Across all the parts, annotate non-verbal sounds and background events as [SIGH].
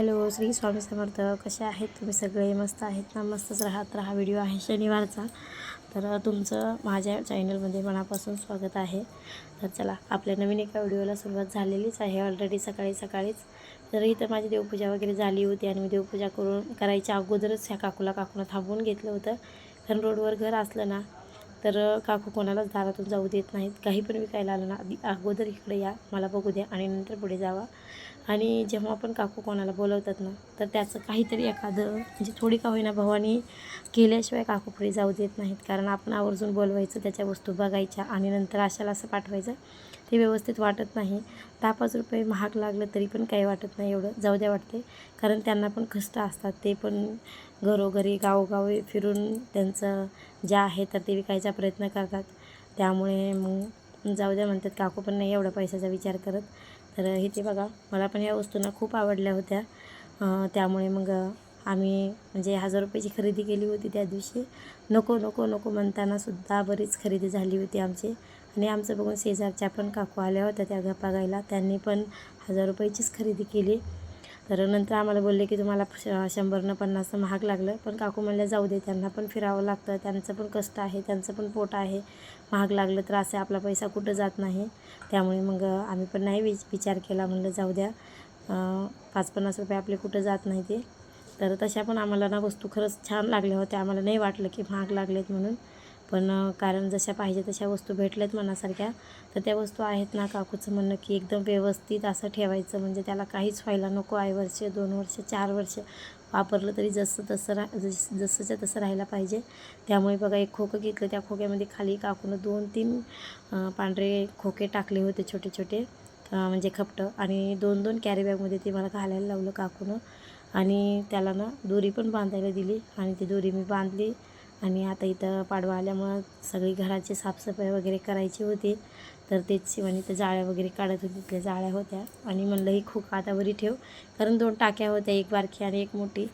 Hello Shri Swami Samarth. कसे आहेत तुम्ही सगळे? मस्त आहेत ना? मस्तच राहा. तर हा व्हिडिओ आहे शनिवारचा. तर तुमचं माझ्या चॅनलमध्ये मनापासून स्वागत आहे. तर चला आपल्या नवीन एका व्हिडिओला सुरुवात झालेलीच आहे ऑलरेडी सकाळी सकाळीच. तर इथं माझी देवपूजा वगैरे झाली होती आणि मी देवपूजा करून करायच्या अगोदरच ह्या काकूला काकूनं थांबवून घेतलं होतं. कारण रोडवर घर असलं ना तर काकू कोणालाच दारातून जाऊ देत नाहीत. काही पण विकायला आलं ना आधी अगोदर इकडे या मला बघू द्या आणि नंतर पुढे जावा. आणि जेव्हा पण काकू कोणाला बोलवतात ना तर त्याचं काहीतरी एखादं म्हणजे थोडी का होईना भावानी केल्याशिवाय काकू पुढे जाऊ देत नाहीत. कारण आपण आवर्जून बोलवायचं त्याच्या वस्तू बघायच्या आणि नंतर अशाला असं पाठवायचं ते व्यवस्थित वाटत नाही. दहा पाच रुपये महाग लागलं तरी पण काही वाटत नाही एवढं. जाऊ द्या वाटते कारण त्यांना पण कष्ट असतात ते पण घरोघरी गावोगावी फिरून त्यांचं जे आहे तर ते विकायचा प्रयत्न करतात. त्यामुळे मग जाऊ द्या म्हणतात काकू पण नाही एवढा पैशाचा विचार करत. तर हे ते बघा मला पण या वस्तूंना खूप आवडल्या होत्या. त्यामुळे मग आम्ही म्हणजे हजार रुपयाची खरेदी केली होती त्या दिवशी. नको नको नको म्हणताना सुद्धा बरीच खरेदी झाली होती आमची. आणि आमचं बघून शेजारच्या पण काकू आल्या होत्या त्या गप्पा गायला. त्यांनी पण हजार रुपयाचीच खरेदी केली. तर नंतर आम्हाला बोलले की तुम्हाला श शंभरनं पन्नासनं महाग लागलं. पण काकू म्हणल्या जाऊ दे त्यांना पण फिरावं लागतं. त्यांचं पण कष्ट आहे त्यांचं पण पोट आहे. महाग लागलं तर असं आपला पैसा कुठं जात नाही. त्यामुळे मग आम्ही पण नाही विच विचार केला. म्हणलं जाऊ द्या. पाच पन्नास रुपये आपले कुठं जात नाही ते. तर तशा पण आम्हाला ना वस्तू खरंच छान लागल्या होत्या. आम्हाला नाही वाटलं की महाग लागलेत म्हणून. पण कारण जशा पाहिजे तशा वस्तू भेटल्यात मनासारख्या तर त्या वस्तू आहेत ना काकूचं म्हणणं की एकदम व्यवस्थित असं ठेवायचं. म्हणजे त्याला काहीच व्हायला नको. आहे वर्ष दोन वर्ष चार वर्ष वापरलं तरी जसं तसं रा जस जसंच्या तसं राहायला पाहिजे. त्यामुळे बघा एक खोकं घेतलं त्या खोक्यामध्ये खाली काकूनं दोन तीन पांढरे खोके टाकले होते छोटे छोटे म्हणजे खपटं. आणि दोन दोन कॅरीबॅगमध्ये ते मला घालायला लावलं काकूनं. आणि त्याला ना दोरी पण बांधायला दिली. आणि ती दोरी मी बांधली. आणि आता इथं पाडवा आल्यामुळं सगळी घराची साफसफाई वगैरे करायची होती. तर तेच शिवानी तर जाळ्या वगैरे काढत होती. तिथल्या जाळ्या होत्या. आणि म्हणलं ही खूप आता वरी ठेव. कारण दोन टाक्या होत्या एक बारकी आणि एक मोठी.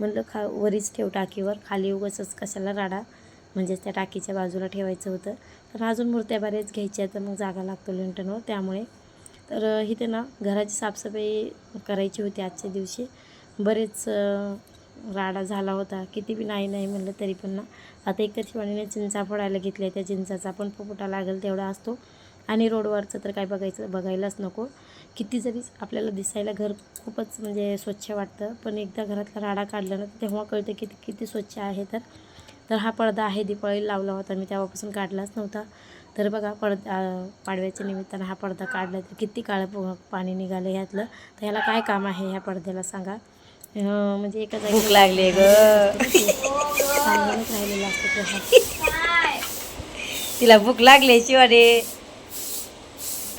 म्हणलं खा वरीच ठेव टाकीवर. खाली उगच कशाला राडा. म्हणजेच त्या टाकीच्या बाजूला ठेवायचं होतं. कारण अजून मूर्त्या बऱ्याच घ्यायच्या तर मग जागा लागतो लिंटनवर त्यामुळे. तर इथे ना घराची साफसफाई करायची होती आजच्या दिवशी. बरेच राडा झाला होता. किती बी नाही नाही म्हणलं तरी पण ना. आता एक तर शिवानीने चिंचा फोडायला आहे त्या चिंचाचा पण पोपटा लागेल तेवढा असतो. आणि रोडवरचं तर काय बघायचं बघायलाच नको. किती जरी आपल्याला दिसायला घर खूपच म्हणजे स्वच्छ वाटतं पण एकदा घरातला राडा काढला ना तेव्हा कळतं की किती स्वच्छ आहे तर. तर हा पडदा आहे दिपाळीला लावला होता. मी तेव्हापासून काढलाच नव्हता. तर बघा पडदा पाडव्याच्या निमित्तानं हा पडदा काढला तर किती काळं पाणी निघालं ह्यातलं. तर ह्याला काय काम आहे ह्या पडद्याला सांगा. म्हणजे एका जागी भूक लागली ग. राहिलेलं असतं तिला भूक लागली शिवाडे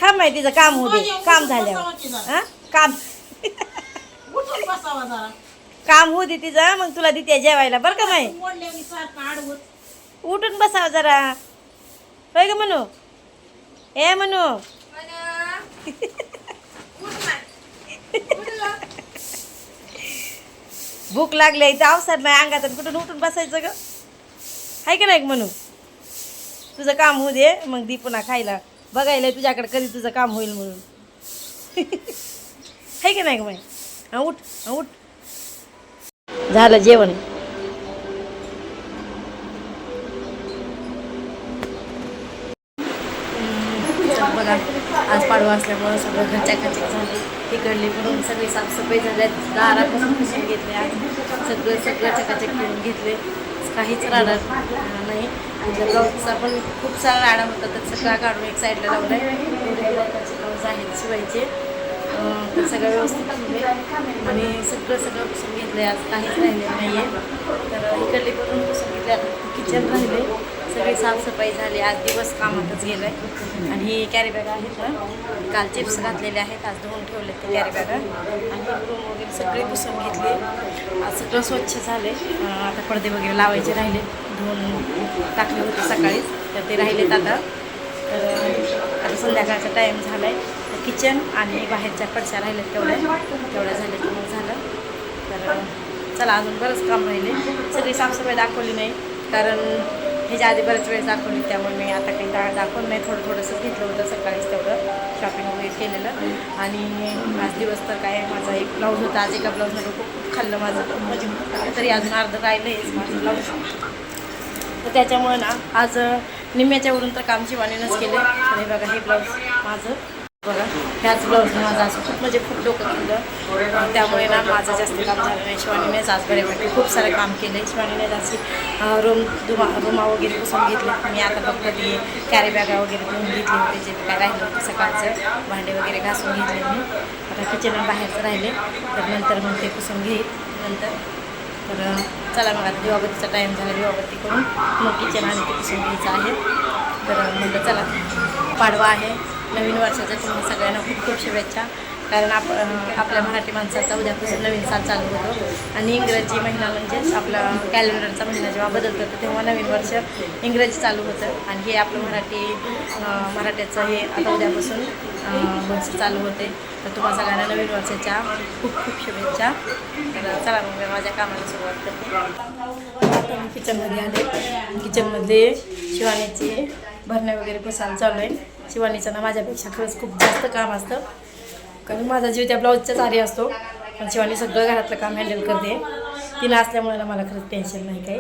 थांब माहिती तिचं काम होऊ दे. काम झाल्यावर. हा? काम. उठून बसावा जरा. काम होऊ दे तिचं. मग तुला देते जेवायला बरं का माही उठून बसावं जरा. होय ग म्हणू ए म्हणू भूक लागली इथं अवसाद नाही अंगात कुठून उठून बसायचं ग? आहे का नाही म्हणू? तुझं काम होऊ दे मग दी पुन्हा खायला. बघायला तुझ्याकडे कधी तुझं काम होईल म्हणून. [LAUGHS] आहे का नाही मग हा उठ हा उठ. झालं जेवण. बघा. आज पाडवा असल्यामुळं सगळं घरच्या घरच्या झाले तिकडली करून सगळी साफसफाई झाल्या दारापासून पुसून घेतले आणि सगळं सगळं चकाचक करून घेतले. काहीच राडा नाही. आणि ब्लाऊजचा पण खूप सारा राडा होता तर सगळा काढून एक साईडला लावला आहे ब्लाऊज आहेत शिवायचे. तर सगळं व्यवस्थित ठेवले आणि सगळं सगळं पुसून घेतलं आज काहीच राहिलेलं नाही आहे तर इकडले करून पुसून घेतले किचन राहिले सगळी साफसफाई झाली आज दिवस कामातच गेलं आहे आणि ही कॅरी बॅग आहेत ना काल चिप्स घातलेले आहेत आज धुवून ठेवले ते कॅरी बॅग आणि रूम वगैरे सगळे पुसून घेतले. आज सगळं स्वच्छ झाले आता पडदे वगैरे लावायचे राहिले. धुवून टाकले होते सकाळीच तर ते राहिलेत आता. तर आता संध्याकाळचा टाईम झाला आहे तर किचन आणि बाहेरच्या पडशा राहिल्यात तेवढ्या. तेवढ्या झाल्या मग झालं. तर चला अजून बरंच काम राहिले. सगळी साफसफाई दाखवली नाही. कारण ह्याच्या आधी बऱ्याच वेळेस दाखवली त्यामुळे मी आता काही दा दाखवलं नाही. थोडं थोडंसं घेतलं होतं सकाळीच तेवढं. शॉपिंग वगैरे केलेलं. आणि आज दिवस तर काय माझा एक ब्लाऊज होता. आज एका ब्लाऊजमध्ये खूप खाल्लं माझं. म्हणजे तरी अजून अर्धं राहिलं आहे माझं ब्लाऊज तर त्याच्यामुळं ना आज निम्म्याच्यावरून तर काम शिवानीनंच केलं आणि बघा हे ब्लाऊज माझं. बघा ह्याच ब्लाऊजनं माझं आज खूप म्हणजे खूप डोकं केलं त्यामुळे ना माझं जास्त काम झालं नाही. शिवानीनेच आज बऱ्यापैकी खूप सारं काम केलं शिवानीने जास्ती रूम दुमा रुमा वगैरे पुसून घेतले. मी आता फक्त ती कॅरी बॅगा वगैरे घेऊन घेतली होती जे काय राहिलं होतं सकाळचं. भांडे वगैरे घासून घेतले मी. आता किचन बाहेरचं राहिले. तर नंतर मग ते पुसून घेईल. नंतर. तर चला मग आता दिवाबत्तीचा टाईम झाला. दिवाबत्ती करून मग किचन आणि ते पुसून घ्यायचं आहे. तर म्हणलं चला पाडवा आहे. नवीन वर्षाच्या तुम्हाला सगळ्यांना खूप खूप शुभेच्छा. कारण आप आपल्या मराठी माणसाचा उद्यापासून नवीन साल चालू होतो. आणि इंग्रजी महिना म्हणजेच आपला कॅलेंडरचा महिना जेव्हा बदलतो करतो तेव्हा नवीन वर्ष इंग्रजी चालू होतं. आणि हे आपलं मराठी मराठ्याचं हे आता उद्यापासून वर्ष चालू होते. तर तुम्हाला सगळ्यांना नवीन वर्षाच्या खूप खूप शुभेच्छा. तर चला मग माझ्या कामाला सुरुवात करते. आता मी किचनमध्ये आले. किचनमध्ये शिवानीचे भरण्या वगैरे पुसायला चालू आहे. शिवानीचं ना माझ्यापेक्षा खरंच खूप जास्त काम असतं. कारण माझा जीव त्या ब्लाऊजच्याच आरे असतो. पण शिवानी सगळं घरातलं काम हँडल करते. तिला असल्यामुळे ना मला खरंच टेन्शन नाही काही.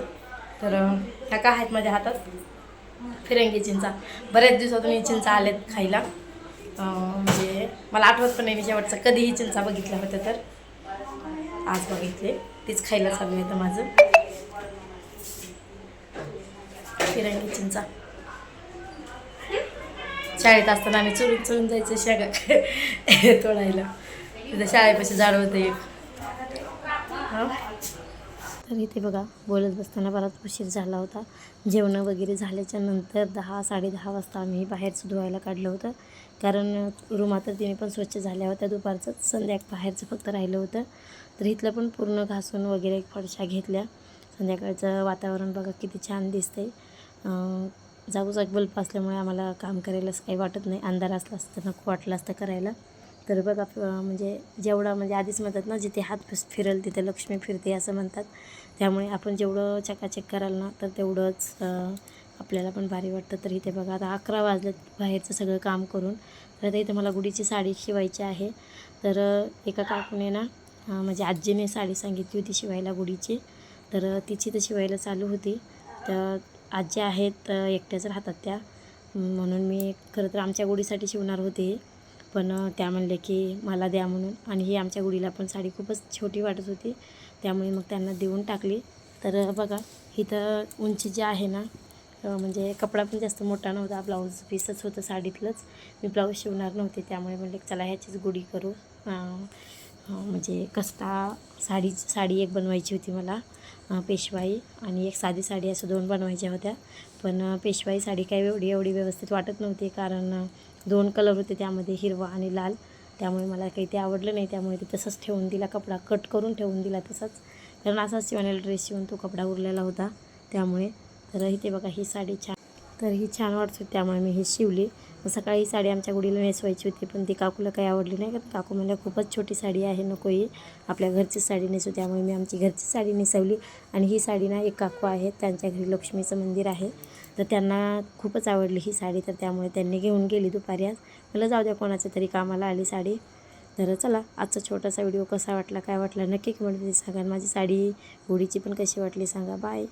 तर ह्या का आहेत माझ्या हातात? फिरंगी चिंचा. बऱ्याच दिवसातून ही चिंचा आल्यात खायला. म्हणजे मला आठवत पण नाही मी शेवटचं कधीही चिंचा बघितल्या होत्या तर. आज बघितले. तीच खायला चालू आहे तर माझं. फिरंगी चिंचा. शाळेत असताना आम्ही चुरून चुरून जायचं शेगा तोडायला. तिथं शाळेपाशी झाड होतं. एक तर इथे बघा बोलत बसताना बराच उशीर झाला होता. जेवणं वगैरे झाल्याच्यानंतर दहा साडेदहा वाजता आम्ही बाहेरचं धुवायला काढलं होतं. कारण रूम आता तिने पण स्वच्छ झाल्या होत्या दुपारचंच. संध्याकाळ बाहेरचं फक्त राहिलं होतं. तर इथलं पण पूर्ण घासून वगैरे फडशा घेतल्या. संध्याकाळचं वातावरण बघा किती छान दिसतंय. जागोजाग बल्ब असल्यामुळे आम्हाला काम करायलाच काही वाटत नाही. अंधार असला असतं नको वाटलं असतं करायला. तर बघा म्हणजे जेवढा म्हणजे आधीच म्हणतात ना जिथे हात फिस- फिरेल तिथे लक्ष्मी फिरते असं म्हणतात. त्यामुळे आपण जेवढं चकाचक कराल ना तर तेवढंच आपल्याला पण भारी वाटतं. तर इथे बघा आता अकरा वाजल्यात बाहेरचं सगळं काम करून. तर आता इथे मला गुढीची साडी शिवायची आहे. तर एका काकूने ना म्हणजे आजीने साडी सांगितली होती शिवायला गुढीची. तर तिची तर शिवायला चालू होती. तर आज्या आहेत एकट्याच राहतात त्या. म्हणून मी खरं तर आमच्या गुढीसाठी शिवणार होते. पण त्या म्हणले की मला द्या म्हणून. आणि ही आमच्या गुढीला पण साडी खूपच छोटी वाटत होती. त्यामुळे मग त्यांना देऊन टाकली. तर बघा इथं उंची जी आहे ना म्हणजे कपडा पण जास्त मोठा नव्हता. ब्लाऊज पीसच होतं साडीतलंच. मी ब्लाऊज शिवणार नव्हते. त्यामुळे म्हणले चला ह्याचीच गुढी करू. म्हणजे कस्ता साडी साडी एक बनवायची होती मला पेशवाई आणि एक साधी साडी असं दोन बनवायच्या होत्या. पण पेशवाई साडी काही एवढी एवढी व्यवस्थित वाटत नव्हती कारण दोन कलर होते त्यामध्ये हिरवा आणि लाल. त्यामुळे मला काही ते आवडलं नाही त्यामुळे ते तसंच ठेवून दिला कपडा कट करून ठेवून दिला तसाच. कारण असाच शिवायला ड्रेस शिवून तो कपडा उरलेला होता. त्यामुळे तर इथे बघा ही साडी छान तर ही छान वाटत होती त्यामुळे मी ही शिवली. मग सकाळी साडी आमच्या गुडीला नेसवायची होती पण ती काकूला काही आवडली नाही कारण काकू मला खूपच छोटी साडी आहे नको ही आपल्या घरची साडी नेसू त्यामुळे मी आमची घरची साडी नेसवली आणि ही साडी ना एक काकू आहेत त्यांच्या घरी लक्ष्मीचं मंदिर आहे. तर त्यांना खूपच आवडली ही साडी तर त्यामुळे त्यांनी घेऊन गेली दुपारी आज. मला जाऊ द्या कोणाच्या तरी कामाला आली साडी. तर चला आजचा छोटासा व्हिडिओ कसा वाटला काय वाटला नक्की कमेंटमध्ये सांगा. माझी साडी गुढीची पण कशी वाटली सांगा. बाय.